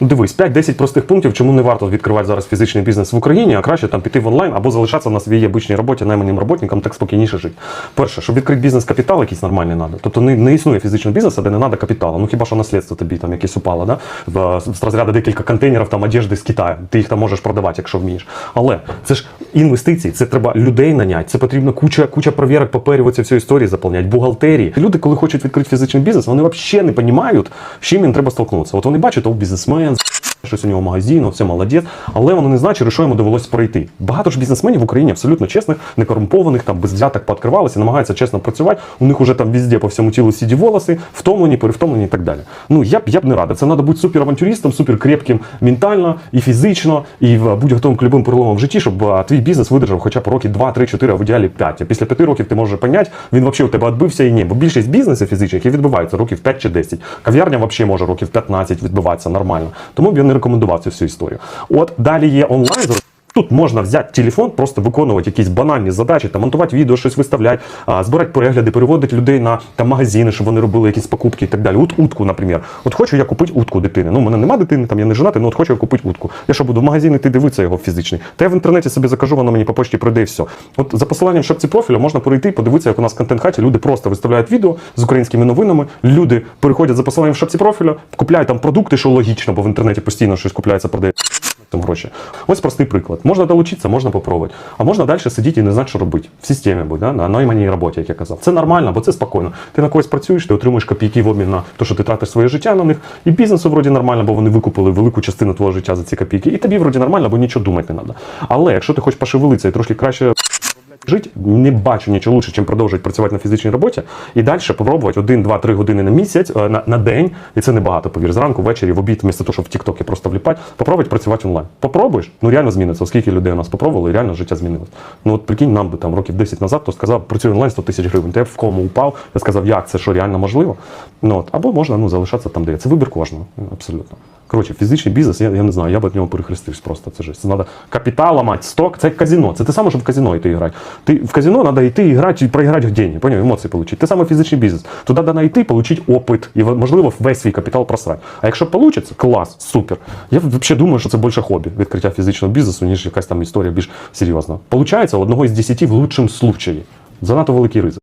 Ну, Дивись, 5-10 простих пунктів, чому не варто відкривати зараз фізичний бізнес в Україні, а краще там піти в онлайн або залишатися на своїй обичній роботі найманим роботникам, так спокійніше жити. Перше, щоб відкрити бізнес, капітал якийсь нормальний треба. Тобто не, не існує фізичного бізнесу, де не треба капіталу. Ну хіба що наслідство тобі там якесь упало, да? В, з розряду декілька контейнерів там одежди з Китаю. Ти їх там можеш продавати, якщо вмієш. Але це ж інвестиції, це треба людей наняти, це потрібно куча, куча провірок, паперів, оці всю історію заповняти, бухгалтерії. Люди, коли хочуть відкрити фізичний бізнес, вони взагалі не розуміють, з чим їм треба столкнутися. От вони бачать, о, бізнесмен, mówiąc щось у нього магазин, о, все молодець, але воно не значить, що йому довелося пройти. Багато ж бізнесменів в Україні абсолютно чесних, некорумпованих, там без взяток пооткривалися, намагаються чесно працювати. У них уже там везде по всьому тілу сіді волоси, втомлені, перевтомлені і так далі. Ну я б я б не радив. Це треба бути суперавантюристом, суперкрепким ментально і фізично, і в будь готовим к любим переломам в житті, щоб твій бізнес видержав хоча б роки 2, 3, 4, а в ідеалі 5. А після 5 років ти можеш поняти, він взагалі у тебе відбився і ні. Бо більшість бізнесів фізичних які відбиваються років 5 чи 10. Кав'ярня взагалі може років 15 відбиватися нормально. Тому б я не рекомендував цю всю історію. От далі є онлайн. Тут можна взяти телефон, просто виконувати якісь банальні задачі, там монтувати відео, щось виставляти, збирати перегляди, переводити людей на там магазини, щоб вони робили якісь покупки і так далі. От утку, наприклад. От хочу я купити утку дитини. Ну, у мене нема дитини, там я не женатий, ну от хочу я купити утку. Я що буду в магазин йти дивитися його фізичний. Та я в інтернеті собі закажу, воно мені по почті пройде і все. От за посиланням шапці профілю можна перейти, подивитися, як у нас контент-хаті люди просто виставляють відео з українськими новинами. Люди переходять за посиланням в шапці профілю, купляють там продукти, що логічно, бо в інтернеті постійно щось купляється, продає там гроші. Ось простий приклад. Можна долучитися, можна попробувати. А можна далі сидіти і не знати, що робити. В системі будь, да? на найманій роботі, як я казав. Це нормально, бо це спокійно. Ти на когось працюєш, ти отримуєш копійки в обмін на те, що ти тратиш своє життя на них. І бізнесу вроді нормально, бо вони викупили велику частину твого життя за ці копійки. І тобі вроді нормально, бо нічого думати не треба. Але якщо ти хочеш пошевелитися і трошки краще. Жити не бачу нічого лучше, ніж продовжувати працювати на фізичній роботі і далі попробувати 1, 2, 3 години на місяць е, на, на день, і це небагато, повір, зранку, ввечері, в обід, вмісто того, щоб в Тіктокі просто вліпати, попробувати працювати онлайн. Попробуєш, ну реально зміниться. Оскільки людей у нас попробували, реально життя змінилось. Ну от прикинь, нам би там років 10 назад, то сказав, працюю онлайн 100 тисяч гривень. Та я в кому упав, я сказав, як це що реально можливо. Ну от або можна ну залишатися там, де є. Це вибір кожного, абсолютно. Коротше, фізичний бізнес, я, я не знаю, я б від нього перехрестився просто. Це ж це треба капітал мати, сток, це казино. Це те саме, що в казино йти грати. Ти в казино треба йти і и проиграть деньги, понял, емоції отримати. Те саме фізичний бізнес. Туди треба йти, отримати опит і, можливо, весь свій капітал просрати. А якщо вийде, клас, супер. Я взагалі думаю, що це більше хобі відкриття фізичного бізнесу, ніж якась там історія більш серйозна. Получається, у одного із десяти в лучшому случаї. Занадто великий ризик.